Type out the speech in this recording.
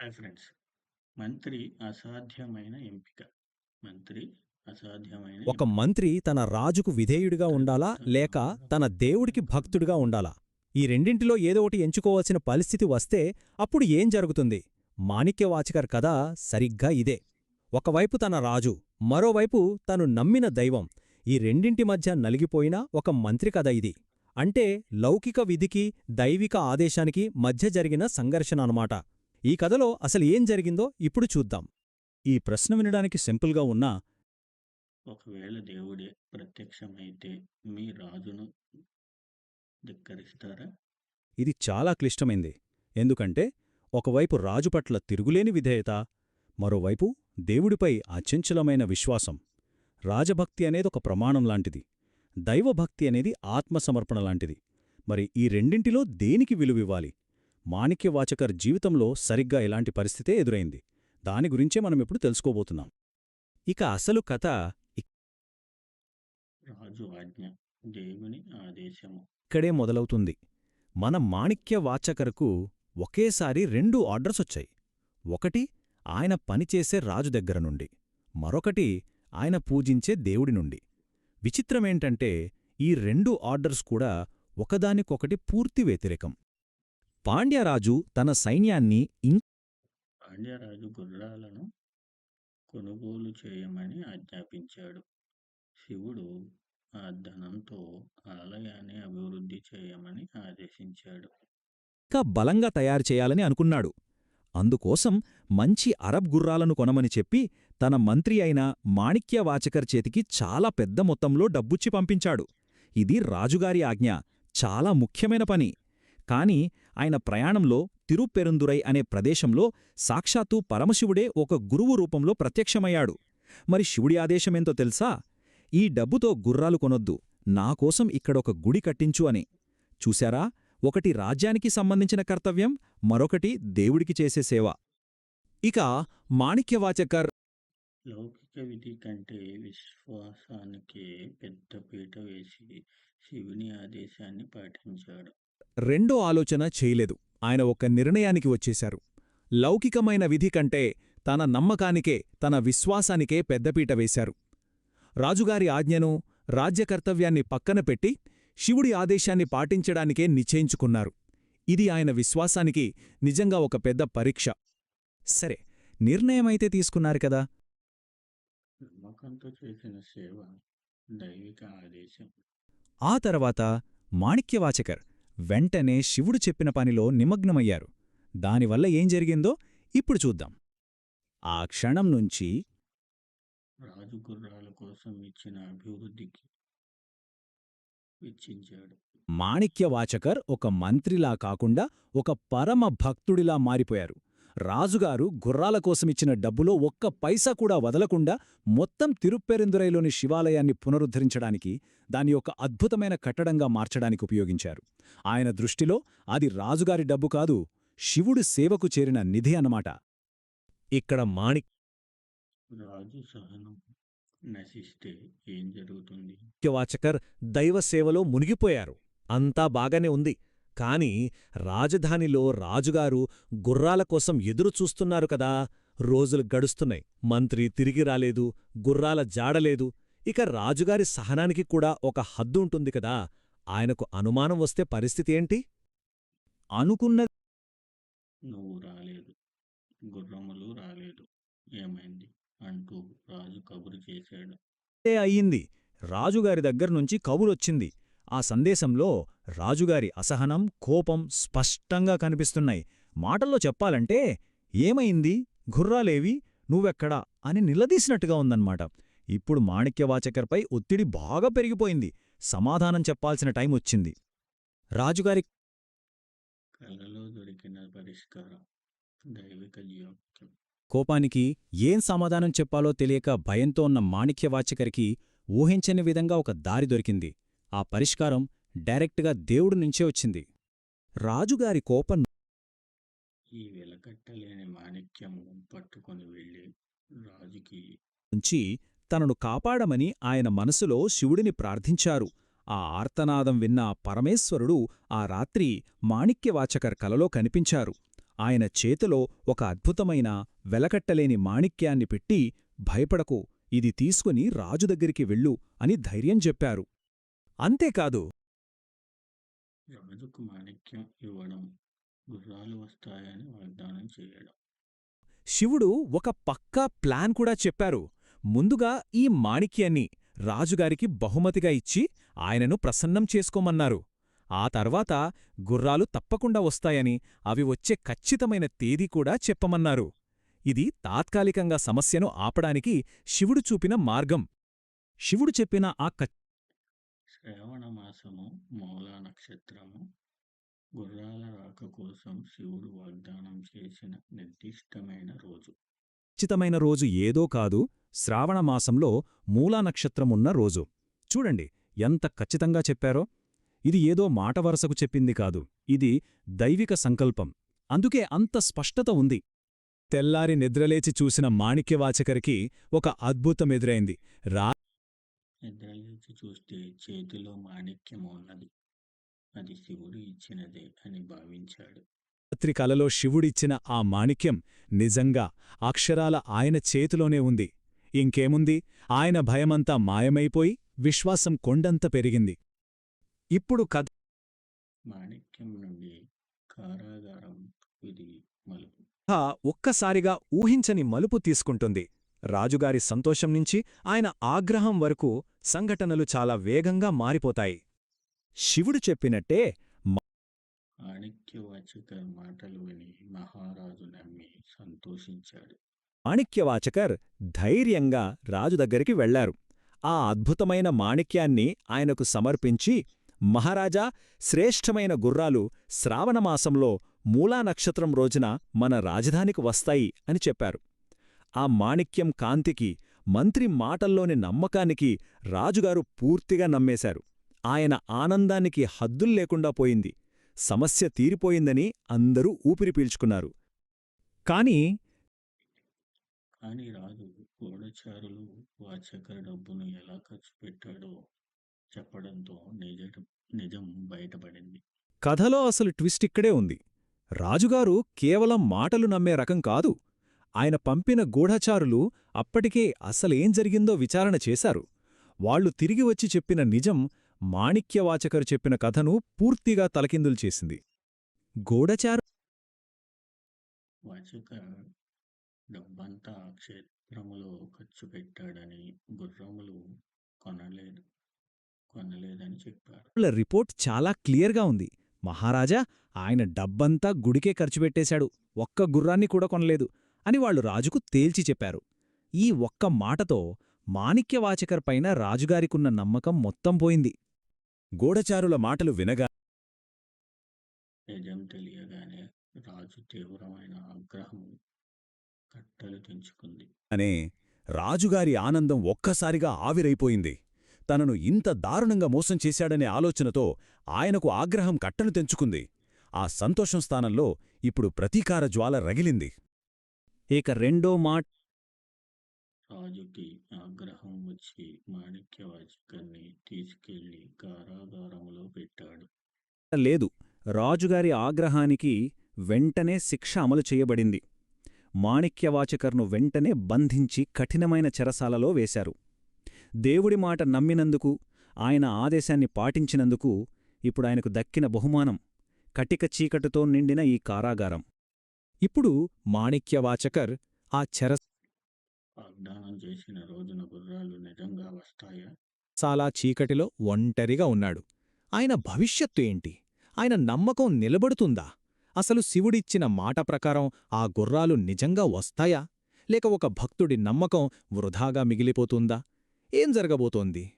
Hi friends మంత్రి అసాధ్యమైన ఎంపిక. మంత్రి అసాధ్యమైన ఒక మంత్రి తన రాజుకు విధేయుడిగా ఉండాలా? లేక తన దేవుడికి భక్తుడిగా ఉండాలా? ఈ రెండింటిలో ఏదో ఒకటి ఎంచుకోవాల్సిన పరిస్థితి వస్తే అప్పుడు ఏం జరుగుతుంది? మాణిక్యవాచకర్ కథ సరిగ్గా ఇదే. ఒకవైపు తన రాజు మరోవైపు తను నమ్మిన దైవం. ఈ రెండింటి మధ్య నలిగిపోయిన ఒక మంత్రి కథ ఇది. అంటే లౌకిక విధికి దైవిక ఆదేశానికి మధ్య జరిగిన సంఘర్షణ అన్నమాట. ఈ కథలో అసలు ఏం జరిగిందో ఇప్పుడు చూద్దాం. ఈ ప్రశ్న వినడానికి సింపుల్గా ఉన్నా ఒకవేళ దేవుడే ప్రత్యక్షమైతే మీ రాజును ధిక్కరిస్తారా? ఇది చాలా క్లిష్టమైంది. ఎందుకంటే ఒకవైపు రాజు పట్ల తిరుగులేని విధేయత మరోవైపు దేవుడిపై అచంచలమైన విశ్వాసం. రాజభక్తి అనేది ఒక ప్రమాణం లాంటిది. దైవభక్తి అనేది ఆత్మసమర్పణ లాంటిది. మరి ఈ రెండింటిలో దేనికి విలువివ్వాలి? మాణిక్యవాచకర్ జీవితంలో సరిగ్గా ఇలాంటి పరిస్థితే ఎదురైంది. దాని గురించే మనమిప్పుడు తెలుసుకోబోతున్నాం. ఇక అసలు కథ ఇక్కడే మొదలవుతుంది. మన మాణిక్యవాచకరకు ఒకేసారి రెండు ఆర్డర్సొచ్చాయి ఒకటి ఆయన పనిచేసే రాజు దగ్గర నుండి. మరొకటి ఆయన పూజించే దేవుడి నుండి. విచిత్రమేంటంటే ఈ రెండు ఆర్డర్స్ కూడా ఒకదానికొకటి పూర్తి వ్యతిరేకం. పాండ్యరాజు తన సైన్యాన్ని పాండ్యరాజు గుర్రాలను కొనుగోలు చేయమని ఆజ్ఞాపించాడు. శివుడు ఆ ధనంతో ఆలయాన్ని అభివృద్ధి చేయమని ఆదేశించాడు. ఇంకా బలంగా తయారు చేయాలని అనుకున్నాడు. అందుకోసం మంచి అరబ్ గుర్రాలను కొనమని చెప్పి తన మంత్రి అయిన మాణిక్యవాచకర్ చేతికి చాలా పెద్ద మొత్తంలో డబ్బుచ్చి పంపించాడు. ఇది రాజుగారి ఆజ్ఞ. చాలా ముఖ్యమైన పని. కాని ఆయన ప్రయాణంలో తిరుపెరుందురై అనే ప్రదేశంలో సాక్షాత్తు పరమశివుడే ఒక గురువు రూపంలో ప్రత్యక్షమయ్యాడు. మరి శివుడి ఆదేశమేంతో తెలుసా? ఈ డబ్బుతో గుర్రాలు కొనొద్దు. నాకోసం ఇక్కడొక గుడి కట్టించు అని. చూశారా? ఒకటి రాజ్యానికి సంబంధించిన కర్తవ్యం మరొకటి దేవుడికి చేసే సేవ. ఇక మాణిక్యవాచకర్ లౌకిక విధి కంటే విశ్వాసానికి పెద్ద పీట వేసి శివుని ఆదేశాన్ని పాటించాడు. రెండో ఆలోచన చేయలేదు. ఆయన ఒక నిర్ణయానికి వచ్చేశారు. లౌకికమైన విధి కంటే తన నమ్మకానికే తన విశ్వాసానికే పెద్దపీట వేశారు. రాజుగారి ఆజ్ఞను రాజ్యకర్తవ్యాన్ని పక్కన పెట్టి శివుడి ఆదేశాన్ని పాటించడానికే నిశ్చయించుకున్నారు. ఇది ఆయన విశ్వాసానికి నిజంగా ఒక పెద్ద పరీక్ష. సరే నిర్ణయమైతే తీసుకున్నారు కదా? ఆ తర్వాత మాణిక్యవాచకర్ వెంటనే శివుడు చెప్పిన పనిలో నిమగ్నమయ్యారు. దానివల్ల ఏం జరిగిందో ఇప్పుడు చూద్దాం. ఆ క్షణం నుంచి కోసం ఇచ్చిన అభివృద్ధికి మాణిక్యవాచకర్ ఒక మంత్రిలా కాకుండా ఒక పరమ భక్తుడిలా మారిపోయారు. రాజుగారు గుర్రాల కోసమిచ్చిన డబ్బులో ఒక్క పైసా కూడా వదలకుండా మొత్తం తిరుప్పెరిందురైలోని శివాలయాన్ని పునరుద్ధరించడానికి దాని యొక్క అద్భుతమైన కట్టడంగా మార్చడానికి ఉపయోగించారు. ఆయన దృష్టిలో అది రాజుగారి డబ్బు కాదు శివుడి సేవకు చేరిన నిధి అన్నమాట. ఇక్కడ మాణిక్ రాజు సహనం నశిస్తే ఏం జరుగుతుంది? దైవసేవలో మునిగిపోయారు. అంతా బాగానే ఉంది. కాని రాజధానిలో రాజుగారు గుర్రాల కోసం ఎదురుచూస్తున్నారు కదా. రోజులు గడుస్తున్నాయి. మంత్రి తిరిగి రాలేదు. గుర్రాల జాడలేదు ఇక రాజుగారి సహనానికి కూడా ఒక హద్దు ఉంటుంది కదా. ఆయనకు అనుమానం వస్తే పరిస్థితి ఏంటి? అనుకున్న నువ్వు రాలేదు. గుర్రములు రాలేదు. ఏమైంది? అంటూ రాజు కబురు చేశాడు. అయ్యింది. రాజుగారి దగ్గర్నుంచి కబురొచ్చింది. ఆ సందేశంలో రాజుగారి అసహనం కోపం స్పష్టంగా కనిపిస్తున్నాయి. మాటల్లో చెప్పాలంటే ఏమైంది? గుర్రాలేవి నువ్వెక్కడా? అని నిలదీసినట్టుగా ఉందన్నమాట. ఇప్పుడు మాణిక్యవాచకర్పై ఒత్తిడి బాగా పెరిగిపోయింది. సమాధానం చెప్పాల్సిన టైం వచ్చింది. రాజుగారి కలలో దొరికిన పరిష్కారం దైవిక జోక్యం కోపానికి ఏం సమాధానం చెప్పాలో తెలియక భయంతో ఉన్న మాణిక్యవాచకరికి ఊహించని విధంగా ఒక దారి దొరికింది. ఆ పరిష్కారం డైరెక్ట్గా దేవుడి నుంచే వచ్చింది. రాజుగారి కోపం ఈ వెలకట్టలేని మాణిక్యము పట్టుకొని వెళ్ళి రాజుకి నుంచి తనను కాపాడమని ఆయన మనసులో శివుడిని ప్రార్థించారు. ఆ ఆర్తనాదం విన్న పరమేశ్వరుడు ఆ రాత్రి మాణిక్యవాచకర్ కలలో కనిపించారు. ఆయన చేతిలో ఒక అద్భుతమైన వెలకట్టలేని మాణిక్యాన్ని పెట్టి భయపడకు ఇది తీసుకుని రాజు దగ్గరికి వెళ్ళు అని ధైర్యం చెప్పారు. అంతేకాదు రాజుకు మాణిక్యం ఇవ్వడం గుర్రాలు వస్తాయని వాగ్దానం చేయడం. శివుడు ఒక పక్కా ప్లాన్ కూడా చెప్పారు. ముందుగా ఈ మాణిక్యాన్ని రాజుగారికి బహుమతిగా ఇచ్చి ఆయనను ప్రసన్నం చేసుకోమన్నారు. ఆ తర్వాత గుర్రాలు తప్పకుండా వస్తాయని అవి వచ్చే ఖచ్చితమైన తేదీ కూడా చెప్పమన్నారు. ఇది తాత్కాలికంగా సమస్యను ఆపడానికి శివుడు చూపిన మార్గం. శివుడు చెప్పిన ఆ శ్రావణ మాసము మూలా నక్షత్రము గుర్రాల రాక కోసం శివుడు వాగ్దానం చేసిన నిర్దిష్టమైన రోజు. ఖచ్చితమైన రోజు ఏదో కాదు శ్రావణమాసంలో మూలా నక్షత్రమున్న రోజు. చూడండి ఎంత ఖచ్చితంగా చెప్పారో. ఇది ఏదో మాట వరసకు చెప్పింది కాదు ఇది దైవిక సంకల్పం. అందుకే అంత స్పష్టత ఉంది. తెల్లారి నిద్రలేచి చూసిన మాణిక్యవాచకరికి ఒక అద్భుతమెదురైంది రా నిద్రలేచి చూస్తే చేతిలో మాణిక్యం ఉన్నది. అది శివుడు ఇచ్చినదే అని భావించాడు. రాత్రి కలలో శివుడిచ్చిన ఆ మాణిక్యం నిజంగా అక్షరాల ఆయన చేతిలోనే ఉంది. ఇంకేముంది? ఆయన భయమంతా మాయమైపోయి విశ్వాసం కొండంత పెరిగింది. ఇప్పుడు కథ మాణిక్యం నుండి కారాగారం ఇది మలుపు. ఒక్కసారిగా ఊహించని మలుపు తీసుకుంటుంది. రాజుగారి సంతోషం నుంచి ఆయన ఆగ్రహం వరకు సంఘటనలు చాలా వేగంగా మారిపోతాయి. శివుడు చెప్పినట్టే మాణిక్యవాచకర్ మాటలు విని మహారాజు నమ్మి సంతోషించాడు. మాణిక్యవాచకర్ ధైర్యంగా రాజు దగ్గరికి వెళ్ళారు ఆ అద్భుతమైన మాణిక్యాన్ని ఆయనకు సమర్పించి మహారాజా శ్రేష్ఠమైన గుర్రాలు శ్రావణమాసంలో మూలా నక్షత్రం రోజున మన రాజధానికి వస్తాయి అని చెప్పారు. ఆ మాణిక్యం కాంతికి మంత్రి మాటల్లోని నమ్మకానికి రాజుగారు పూర్తిగా నమ్మేశారు. ఆయన ఆనందానికి హద్దుల్లేకుండా పోయింది. సమస్య తీరిపోయిందని అందరూ ఊపిరి పీల్చుకున్నారు. కాని కాని రాజు గూఢచారులు వాచకర్ డబ్బును ఎలా ఖర్చు పెట్టాడో చెప్పడంతో నిజ నిజం బయటపడింది. కథలో అసలు ట్విస్ట్ ఇక్కడే ఉంది. రాజుగారు కేవలం మాటలు నమ్మే రకం కాదు ఆయన పంపిన గూఢచారులు అప్పటికే అసలేం జరిగిందో విచారణ చేశారు. వాళ్ళు తిరిగి వచ్చి చెప్పిన నిజం మాణిక్యవాచకరు చెప్పిన కథను పూర్తిగా తలకిందులు చేసింది. గూఢచారు డబ్బంతా క్షేత్రములో ఖర్చు పెట్టాడని గుర్రములు కొనలేదు కొనలేదని చెప్పారు. రిపోర్ట్ చాలా క్లియర్గా ఉంది. మహారాజా ఆయన డబ్బంతా గుడికే ఖర్చు పెట్టేశాడు. ఒక్క గుర్రాన్ని కూడా కొనలేదు. అని వాళ్ళు రాజుకు తేల్చి చెప్పారు. ఈ ఒక్క మాటతో మాణిక్యవాచకర్ పైన రాజుగారికున్న నమ్మకం మొత్తం పోయింది. గూఢచారుల మాటలు వినగా నిజం తెలియగానే రాజు తీవ్రమైన ఆగ్రహం కట్టలు తెంచుకుంది. అనే రాజుగారి ఆనందం ఒక్కసారిగా ఆవిరైపోయింది. తనను ఇంత దారుణంగా మోసం చేశాడనే ఆలోచనతో ఆయనకు ఆగ్రహం కట్టను తెంచుకుంది. ఆ సంతోషం స్థానంలో ఇప్పుడు ప్రతీకార జ్వాల రగిలింది. ఇక రెండో మాట రాజుకి ఆగ్రహం వచ్చి మాణిక్యవాచకర్ని తీసుకెళ్ళి కారాగారములో పెట్టాడు. లేదు రాజుగారి ఆగ్రహానికి వెంటనే శిక్ష అమలు చేయబడింది. మాణిక్యవాచకర్ను వెంటనే బంధించి కఠినమైన చెరసాలలో వేశారు. దేవుడి మాట నమ్మినందుకు ఆయన ఆదేశాన్ని పాటించినందుకు ఇప్పుడు ఆయనకు దక్కిన బహుమానం కటిక చీకటితో నిండిన ఈ కారాగారం. ఇప్పుడు మాణిక్యవాచకర్ ఆ వాగ్దానం చేసిన రోజున గుర్రాలు నిజంగా వస్తాయా? చీకటిలో ఒంటరిగా ఉన్నాడు. ఆయన భవిష్యత్తు ఏంటి? ఆయన నమ్మకం నిలబడుతుందా? అసలు శివుడిచ్చిన మాట ప్రకారం ఆ గుర్రాలు నిజంగా వస్తాయా? లేక ఒక భక్తుడి నమ్మకం వృధాగా మిగిలిపోతుందా? ఏం జరగబోతోంది?